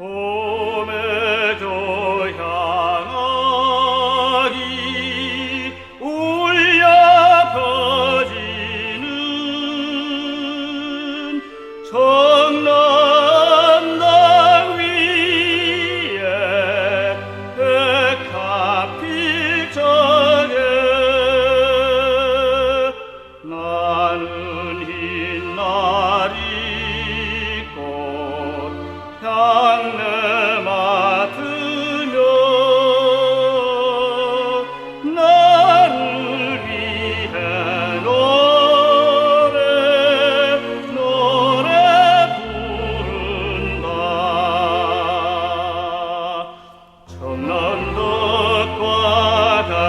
Oh.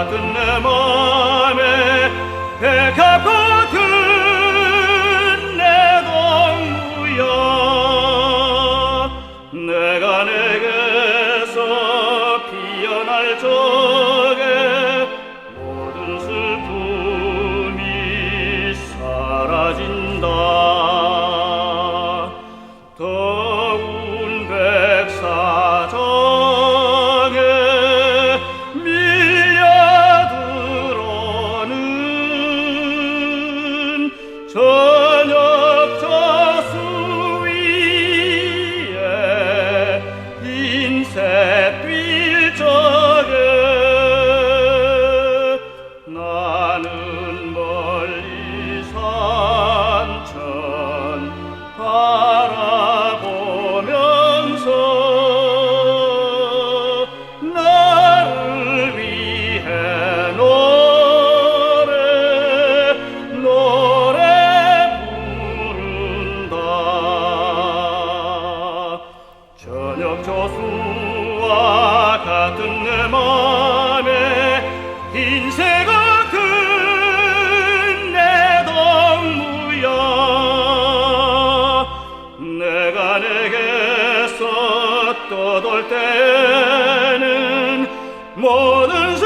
작은 내 맘에 배가 고 저녁 조수와 같은 내 맘에 인생 같은 내 덕무야 내가 내게서 떠돌 때는 모든